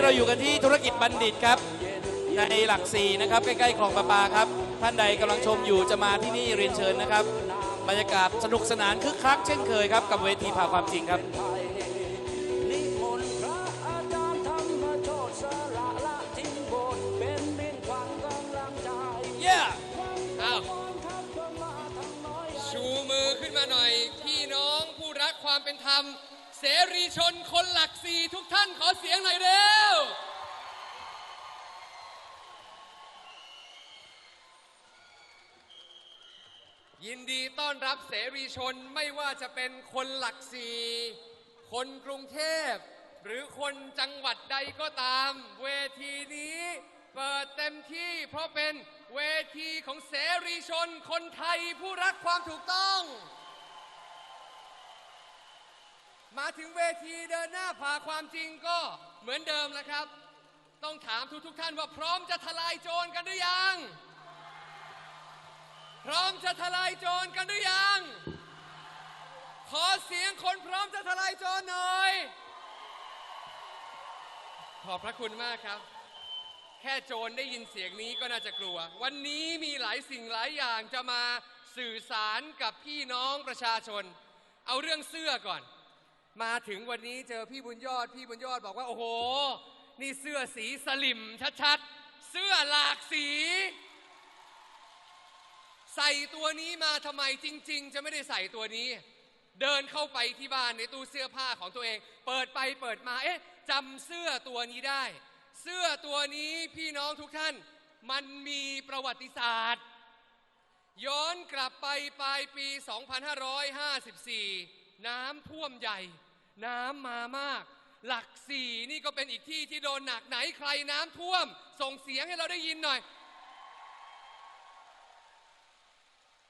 นะครับขณะนี้เราอยู่กันที่ธุรกิจบัณฑิตครับ ในหลักสี่นะครับใกล้ๆคลองประปาครับ ท่านใดกำลังชมอยู่จะมาที่นี่เรียนเชิญนะครับ บรรยากาศสนุกสนานคึกคักเช่นเคยครับ กับเวทีผ่าความจริงครับนิมนต์พระอาจารย์ธรรมโชติสละละทิ้งโบสถ์เป็นดินขวัญกำลังใจเย้อ้าวทัพก็มาทั้งน้อยใหญ่ชูมือขึ้นมาหน่อย พี่น้องผู้รักความเป็นธรรม เสรีชนคนหลักสี่ทุกท่านขอเสียงหน่อยเร็ว ยินดีต้อนรับเสรีชนไม่ว่าจะเป็นคนหลักสี่คนกรุงเทพ หรือคนจังหวัดใดก็ตาม เวทีนี้เปิดเต็มที่เพราะเป็นเวทีของเสรีชนคนไทยผู้รักความถูกต้อง มาถึงเวทีเดินหน้าผ่าความจริงก็เหมือนเดิมแล้วครับ ต้องถามทุกทุกท่านว่าพร้อมจะทลายโจรกันหรือยัง พร้อมจะทลายโจรกันหรือยัง ขอเสียงคนพร้อมจะทลายโจรหน่อย ขอบพระคุณมากครับ แค่โจรได้ยินเสียงนี้ก็น่าจะกลัว วันนี้มีหลายสิ่งหลายอย่างจะมาสื่อสารกับพี่น้องประชาชน เอาเรื่องเสื้อก่อน มาถึงวันนี้เจอพี่บุญยอด พี่บุญยอดบอกว่า โอ้โห นี่เสื้อสีสลิมชัดๆ เสื้อหลากสี ใส่ตัวนี้มาทำไมจริง ๆ จะไม่ได้ใส่ตัวนี้ เดินเข้าไปที่บ้านในตู้เสื้อผ้าของตัวเอง เปิดไปเปิดมา เอ๊ะจำเสื้อตัวนี้ได้ เสื้อตัวนี้พี่น้องทุกท่าน มันมีประวัติศาสตร์ ย้อนกลับไปปลายปี 2554 น้ำท่วมใหญ่ น้ำมามาก หลักสี่นี่ก็เป็นอีกที่ที่โดนหนักไหนใครน้ำท่วม ส่งเสียงให้เราได้ยินหน่อย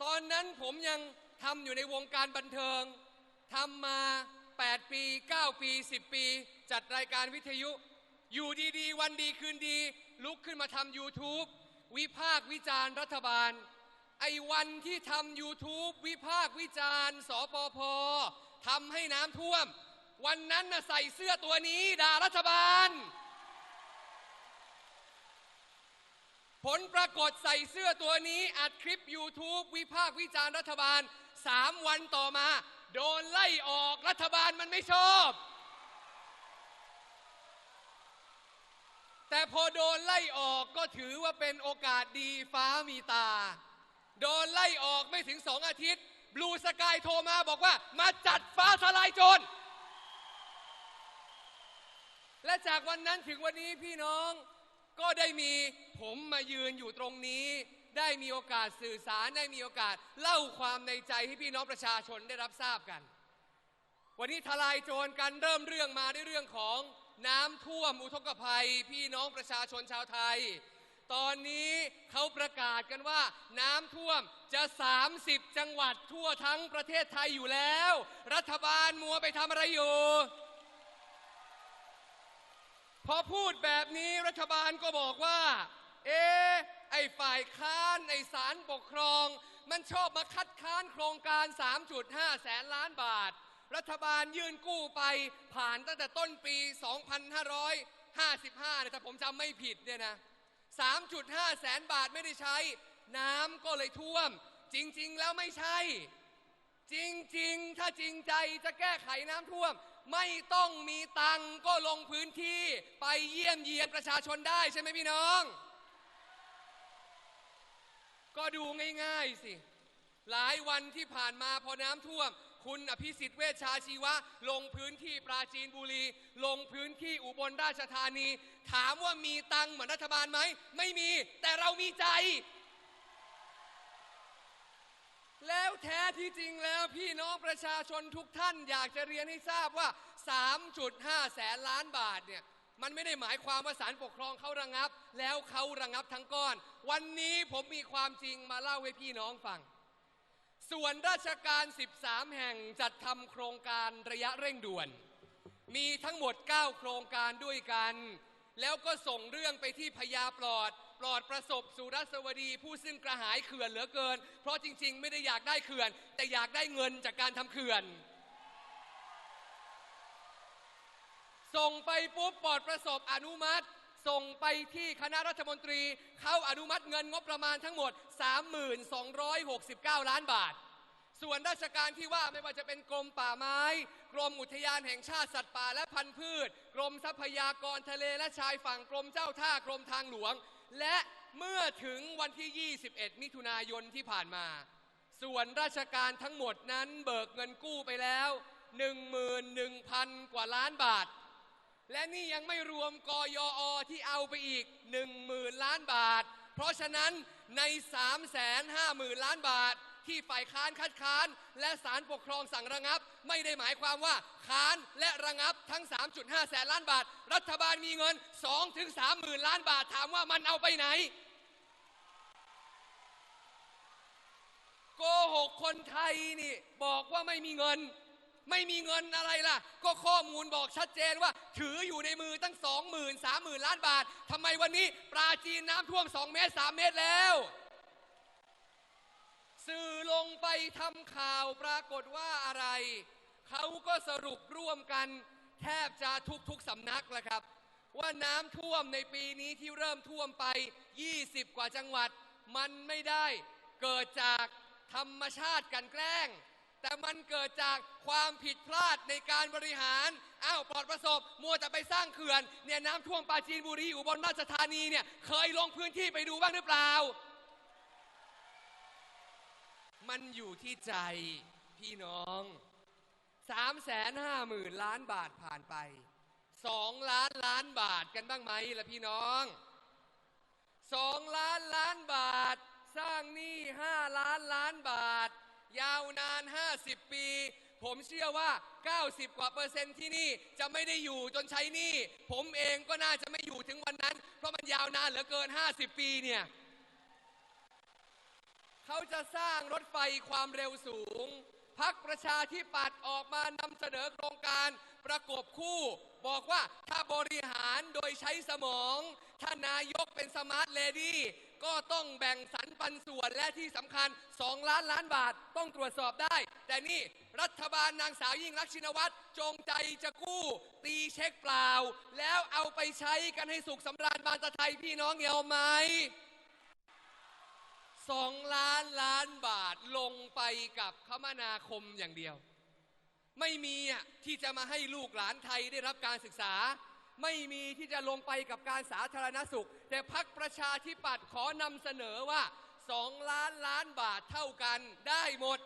ตอนนั้นผมยังทำอยู่ในวงการบันเทิงทำมา 8 ปี 9 ปี 10 ปี จัดรายการวิทยุ อยู่ดีๆ วันดีคืนดี ลุกขึ้นมาทำ YouTube วิพากษ์วิจารณ์รัฐบาล ไอ้วันที่ทำ YouTube วิพากษ์วิจารณ์สปพทำให้น้ำท่วม วันนั้นน่ะใส่เสื้อตัวนี้ด่ารัฐบาล ผลปรากฏใส่เสื้อตัวนี้อัดคลิป YouTube วิพากษ์วิจารณ์รัฐบาลสามวันต่อมา โดนไล่ออกรัฐบาลมันไม่ชอบ แต่พอโดนไล่ออกก็ถือว่าเป็นโอกาสดีฟ้ามีตา โดนไล่ออกไม่ถึงสองอาทิตย์บลูสกายโทรมาบอกว่ามาจัดฟ้าทลายโจร และจากวันนั้นถึงวันนี้พี่น้องก็ได้มีผมมายืนอยู่ตรงนี้ ได้มีโอกาสสื่อสารได้มีโอกาสเล่าความในใจให้พี่น้องประชาชนได้รับทราบกัน วันนี้ทลายโจรกันเริ่มเรื่องมาด้วยเรื่องของน้ำท่วมอุทกภัย พี่น้องประชาชนชาวไทย ตอนนี้เขาประกาศกันว่าน้ำท่วมจะ 30 จังหวัดทั่วทั้งประเทศไทยอยู่แล้ว รัฐบาลมัวไปทำอะไรอยู่ พอพูดแบบนี้รัฐบาลก็บอกว่า เอ๊ไอ้ฝ่ายค้านไอ้ศาลปกครอง มันชอบมาคัดค้านโครงการ 3.5 แสนล้านบาท รัฐบาลยื่นกู้ไปผ่านตั้งแต่ต้นปี 2555เนี่ยถ้าผมจำไม่ผิดเนี่ยนะ 3.5 แสนบาทไม่ได้ใช้ น้ำก็เลยท่วม จริง ๆ แล้วไม่ใช่ จริง ๆ ถ้าจริงใจจะแก้ไขน้ำท่วม ไม่ต้องมีตังก็ลงพื้นที่ไปเยี่ยมเยียนประชาชนได้ใช่ไหมพี่น้อง ก็ดูง่าย ๆ สิ หลายวันที่ผ่านมาพอน้ำท่วม คุณอภิสิทธิ์เวชชาชีวะ ลงพื้นที่ปราจีนบุรี ลงพื้นที่อุบลราชธานี ถามว่ามีตังค์เหมือนรัฐบาลไหม ไม่มี แต่เรามีใจ แล้วแท้ที่จริงแล้วพี่น้องประชาชนทุกท่านอยากจะเรียนให้ทราบว่า 3.5 แสนล้านบาทเนี่ยมันไม่ได้หมายความว่าศาลปกครองเขาระงับ แล้วเขาระงับทั้งก้อน วันนี้ผมมีความจริงมาเล่าให้พี่น้องฟัง ส่วนราชการ 13 แห่งจัดทำโครงการระยะเร่งด่วน มีทั้งหมด 9 โครงการด้วยกัน แล้วก็ส่งเรื่องไปที่พญาปลอด ปลอดประสบสุรสวดีผู้ซึ่งกระหายเขื่อนเหลือเกิน เพราะจริงๆ ไม่ได้อยากได้เขื่อน แต่อยากได้เงินจากการทำเขื่อน ส่งไปปุ๊บปลอดประสบอนุมัติ ส่งไปที่คณะรัฐมนตรี เข้าอนุมัติเงินงบประมาณทั้งหมด 3,269 ล้านบาท ส่วนราชการที่ว่าไม่ว่าจะเป็นกรมป่าไม้ กรมอุทยานแห่งชาติสัตว์ป่าและพันธุ์พืช กรมทรัพยากรทะเลและชายฝั่งกรมเจ้าท่ากรมทางหลวง และเมื่อถึงวันที่ 21 มิถุนายนที่ผ่านมา ส่วนราชการทั้งหมดนั้นเบิกเงินกู้ไปแล้ว 11,000 กว่าล้านบาท และนี่ยังไม่รวมกยอที่เอาไปอีก 10,000 ล้านบาท เพราะฉะนั้นใน 350,000 ล้านบาท ที่ฝ่ายค้านคัดค้าน และศาลปกครองสั่งระงับ ไม่ได้หมายความว่าค้านและระงับทั้ง 3.5 แสนล้านบาท รัฐบาลมีเงิน 2-3หมื่นล้านบาทถามว่ามันเอาไปไหนโกหกคนไทยนี่บอกว่าไม่มีเงิน ไม่มีเงินอะไรล่ะ ก็ข้อมูลบอกชัดเจนว่า ถืออยู่ในมือตั้งสองหมื่นสามหมื่นล้านบาททำไมวันนี้ปราจีนน้ำท่วมสองเมตรสามเมตรแล้ว สื่อลงไปทำข่าวปรากฏว่าอะไร เขาก็สรุปร่วมกันแทบจะทุกๆสำนักแหละครับ ว่าน้ำท่วมในปีนี้ที่เริ่มท่วมไป 20 กว่าจังหวัด มันไม่ได้เกิดจากธรรมชาติกันแกล้ง แต่มันเกิดจากความผิดพลาดในการบริหาร อ้าวปลอดประสบ มัวแต่ไปสร้างเขื่อนเนี่ยน้ำท่วมปราจีนบุรีอุบลราชธานีเนี่ยเคยลงพื้นที่ไปดูบ้างหรือเปล่า มันอยู่ที่ใจพี่น้อง3ามแสนห้าหมื่นล้านบาทผ่านไปสองล้านล้านบาทกันบ้างไหมล่ะพี่น้องสองล้านล้านบาท สร้างหนี้ห้าล้านล้านบาท ยาวนาน 50 ปี ผมเชื่อว่า 90 กว่าเปอร์เซ็นต์ที่นี่จะไม่ได้อยู่จนใช้หนี้ผมเองก็น่าจะไม่อยู่ถึงวันนั้น เพราะมันยาวนานเหลือเกิน 50 ปีเนี่ยเขาจะสร้างรถไฟความเร็วสูงพักประชาธิปัตย์ออกมานำเสนอโครงการประกบคู่ บอกว่าถ้าบริหารโดยใช้สมอง ถ้านายกเป็นสมาร์ทเลดี้ ก็ต้องแบ่งสรรปันส่วนและที่สำคัญ 2 ล้านล้านบาทต้องตรวจสอบได้ แต่นี่รัฐบาลนางสาวยิ่งรักษินวัตรจงใจจะกู้ ตีเช็คเปล่า แล้วเอาไปใช้กันให้สุขสำราญบานตะไทยพี่น้องเอาไหมสองล้านล้านบาทลงไปกับคมนาคมอย่างเดียว ไม่มีอะที่จะมาให้ลูกหลานไทยได้รับการศึกษา ไม่มีที่จะลงไปกับการสาธารณสุข แต่พักประชาธิปัตย์ขอนำเสนอว่าสองล้านล้านบาทเท่ากันได้หมด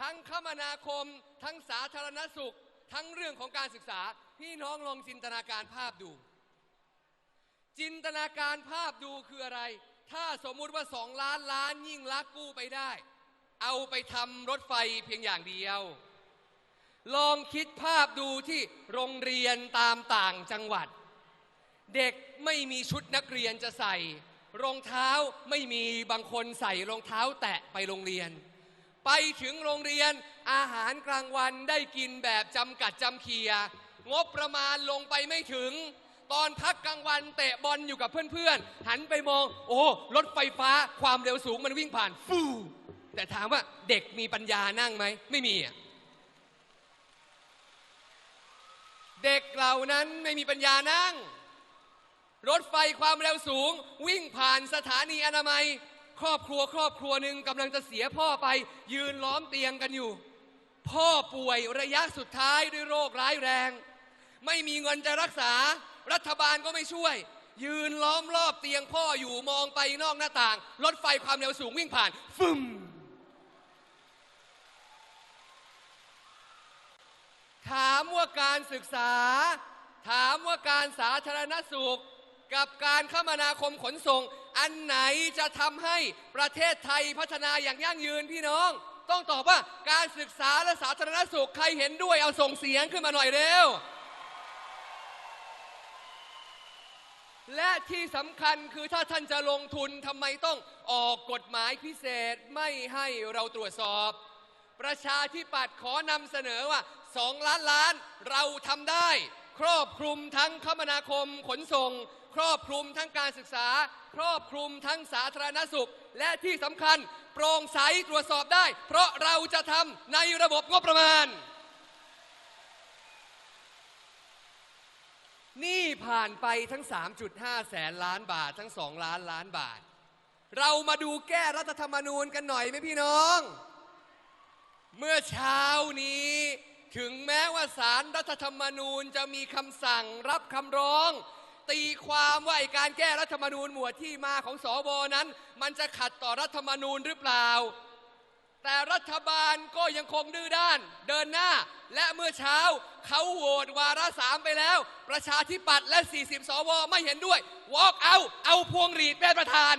ทั้งคมนาคม ทั้งสาธารณสุข ทั้งเรื่องของการศึกษา พี่น้องลองจินตนาการภาพดู จินตนาการภาพดูคืออะไร ถ้าสมมุติว่าสองล้านล้านยิ่งลักกู้ไปได้ เอาไปทำรถไฟเพียงอย่างเดียวลองคิดภาพดูที่โรงเรียนตามต่างจังหวัด เด็กไม่มีชุดนักเรียนจะใส่ รองเท้าไม่มีบางคนใส่รองเท้าแตะไปโรงเรียน ไปถึงโรงเรียนอาหารกลางวันได้กินแบบจำกัดจำเคีย งบประมาณลงไปไม่ถึง ตอนพักกลางวันเตะบอลอยู่กับเพื่อนๆ หันไปมอง โอ้รถไฟฟ้าความเร็วสูงมันวิ่งผ่านฟูแต่ถามว่าเด็กมีปัญญานั่งไหมไม่มีอะเด็กเหล่านั้นไม่มีปัญญานั่ง รถไฟความเร็วสูง วิ่งผ่านสถานีอนามัย ครอบครัวครอบครัวหนึ่งกำลังจะเสียพ่อไป ยืนล้อมเตียงกันอยู่ พ่อป่วยระยะสุดท้ายด้วยโรคร้ายแรง ไม่มีเงินจะรักษา รัฐบาลก็ไม่ช่วย ยืนล้อมรอบเตียงพ่ออยู่มองไปนอกหน้าต่าง รถไฟความเร็วสูงวิ่งผ่าน ฟึมถามว่าการศึกษา ถามว่าการสาธารณสุข กับการคมนาคมขนส่ง อันไหนจะทำให้ประเทศไทยพัฒนาอย่างยั่งยืนพี่น้อง ต้องตอบว่าการศึกษาและสาธารณสุขใครเห็นด้วยเอาส่งเสียงขึ้นมาหน่อยเร็ว และที่สำคัญคือถ้าท่านจะลงทุนทำไมต้องออกกฎหมายพิเศษไม่ให้เราตรวจสอบ ประชาธิปัตย์ขอนำเสนอว่า2ล้านล้านเราทำได้ ครอบคลุมทั้งคมนาคมขนส่ง ครอบคลุมทั้งการศึกษา ครอบคลุมทั้งสาธารณสุข และที่สำคัญโปร่งใสตรวจสอบได้ เพราะเราจะทำในระบบงบประมาณ นี่ผ่านไปทั้ง 3.5 แสนล้านบาททั้ง 2 ล้านล้านบาท เรามาดูแก้รัฐธรรมนูญกันหน่อยไหมพี่น้อง เมื่อเช้านี้ถึงแม้ว่าสารรัฐธรรมนูญจะมีคำสั่งรับคำร้อง ตีความว่าไอการแก้รัฐธรรมนูญหมวดที่มาของสวนั้น มันจะขัดต่อรัฐธรรมนูญหรือเปล่า แต่รัฐบาลก็ยังคงดื้อด้าน เดินหน้าและเมื่อเช้าเขาโหวตวาระสามไปแล้ว ประชาธิปัตย์และ 40 สวไม่เห็นด้วยวอล์กเอาเอาพวงหรีดเป็นประธาน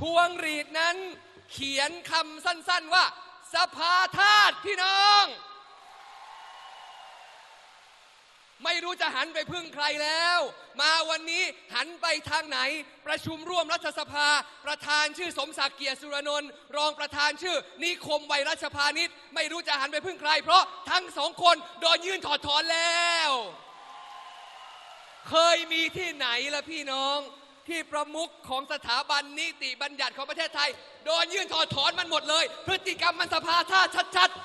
พวงหรีดนั้นเขียนคำสั้นๆว่า สภาธาตุพี่น้อง ไม่รู้จะหันไปพึ่งใครแล้ว มาวันนี้หันไปทางไหน ประชุมร่วมรัฐสภา ประธานชื่อสมศักดิ์เกียรติสุรนนท์รองประธานชื่อ นิคมไวรัชพานิชไม่รู้จะหันไปพึ่งใคร เพราะทั้งสองคนโดนยื่นถอดถอนแล้ว เคยมีที่ไหนละพี่น้อง ที่ประมุขของสถาบันนิติบัญญัติของประเทศไทย โดนยื่นถอดถอนมันหมดเลย พฤติกรรมมันสภาท่าชัดๆ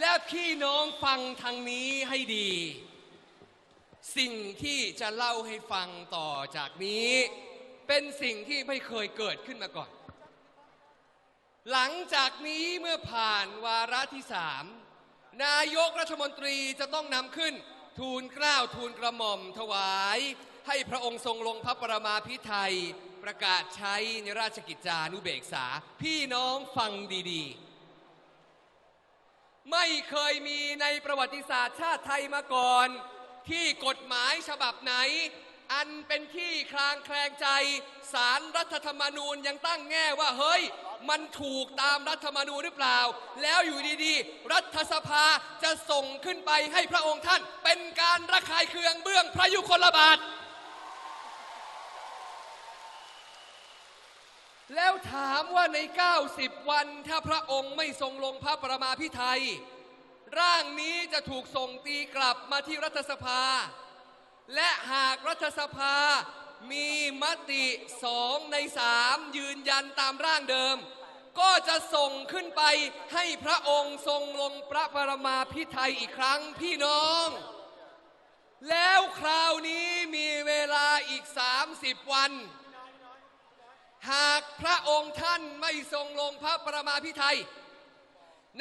และพี่น้องฟังทางนี้ให้ดี สิ่งที่จะเล่าให้ฟังต่อจากนี้ เป็นสิ่งที่ไม่เคยเกิดขึ้นมาก่อน หลังจากนี้เมื่อผ่านวาระที่สามนายกรัฐมนตรีจะต้องนำขึ้น ทูลเกล้าทูลกระหม่อมถวาย ให้พระองค์ทรงลงพระประมาพิไทยประกาศใช้ในราชกิจจานุเบกษา พี่น้องฟังดีๆ ไม่เคยมีในประวัติศาสตร์ชาติไทยมาก่อน ที่กฎหมายฉบับไหน อันเป็นที่คลางแคลงใจสารรัฐธรรมนูญยังตั้งแง่ว่าเฮ้ย มันถูกตามรัฐธรรมนูญหรือเปล่า แล้วอยู่ดีๆ รัฐสภาจะส่งขึ้นไปให้พระองค์ท่าน เป็นการระคายเคืองเบื้องพระยุคลบาท แล้วถามว่าใน 90 วันถ้าพระองค์ไม่ทรงลงพระประมาพิไทย ร่างนี้จะถูกส่งตีกลับมาที่รัฐสภา และหากรัฐสภามีมติสองในสามยืนยันตามร่างเดิม ก็จะส่งขึ้นไปให้พระองค์ทรงลงพระปรมาพิไทยอีกครั้งพี่น้อง แล้วคราวนี้มีเวลาอีก 30 วัน หากพระองค์ท่านไม่ทรงลงพระประมาพิไทย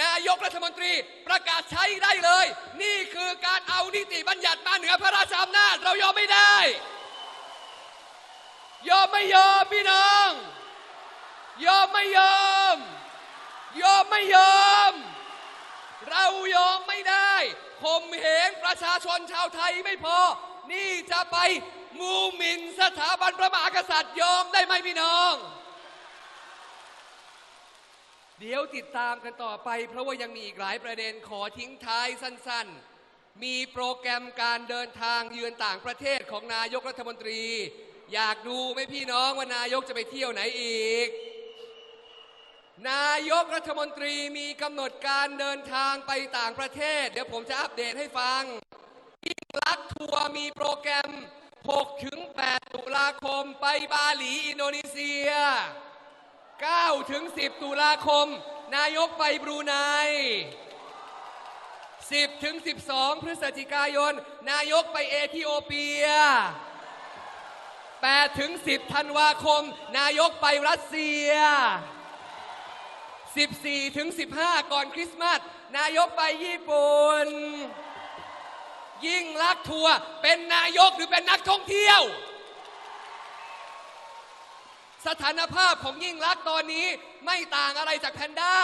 นายกรัฐมนตรีประกาศใช้ได้เลย นี่คือการเอานิติบัญญัติมาเหนือพระราชอำนาจเรายอมไม่ได้ ยอมไม่ยอมพี่น้อง ยอมไม่ยอม ยอมไม่ยอม เรายอมไม่ได้ข่มเหงประชาชนชาวไทยไม่พอ นี่จะไป มูหมินสถาบันพระมหากษัตริย์ยอมได้ไหมพี่น้อง เดี๋ยวติดตามกันต่อไป เพราะว่ายังมีอีกหลายประเด็นขอทิ้งท้ายสั้น ๆ มีโปรแกรมการเดินทางเยือนต่างประเทศของนายกรัฐมนตรี อยากดูไหมพี่น้องว่านายกจะไปเที่ยวไหนอีก นายกรัฐมนตรีมีกำหนดการเดินทางไปต่างประเทศ เดี๋ยวผมจะอัปเดตให้ฟังยิ่งลักทัวร์มีโปรแกรม 6 ถึง 8 ตุลาคมไปบาหลีอินโดนีเซีย 9 ถึง 10 ตุลาคม นายกไปบรูไน 10 ถึง 12 พฤศจิกายน นายกไปเอธิโอเปีย 8 ถึง 10 ธันวาคม นายกไปรัสเซีย 14 ถึง 15 ก่อนคริสต์มาส นายกไปญี่ปุ่น ยิ่งลักษณ์ทัวร์เป็นนายกหรือเป็นนักท่องเที่ยว สถานภาพของยิ่งลักษณ์ตอนนี้ไม่ต่างอะไรจากแพนด้า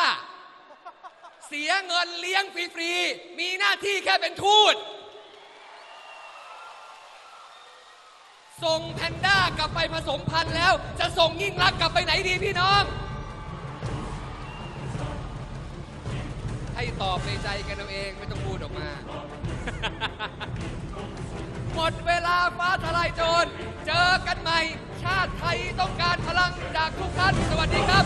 เสียเงินเลี้ยงฟรีๆ มีหน้าที่แค่เป็นทูต ส่งแพนด้ากลับไปผสมพันธุ์แล้ว จะส่งยิ่งลักษณ์กลับไปไหนดีพี่น้อง ให้ตอบในใจกันเอาเองไม่ต้องพูดออกมา หมดเวลาฟ้าทลายโจร เจอกันใหม่ ชาติไทยต้องการพลังจากทุกท่าน สวัสดีครับ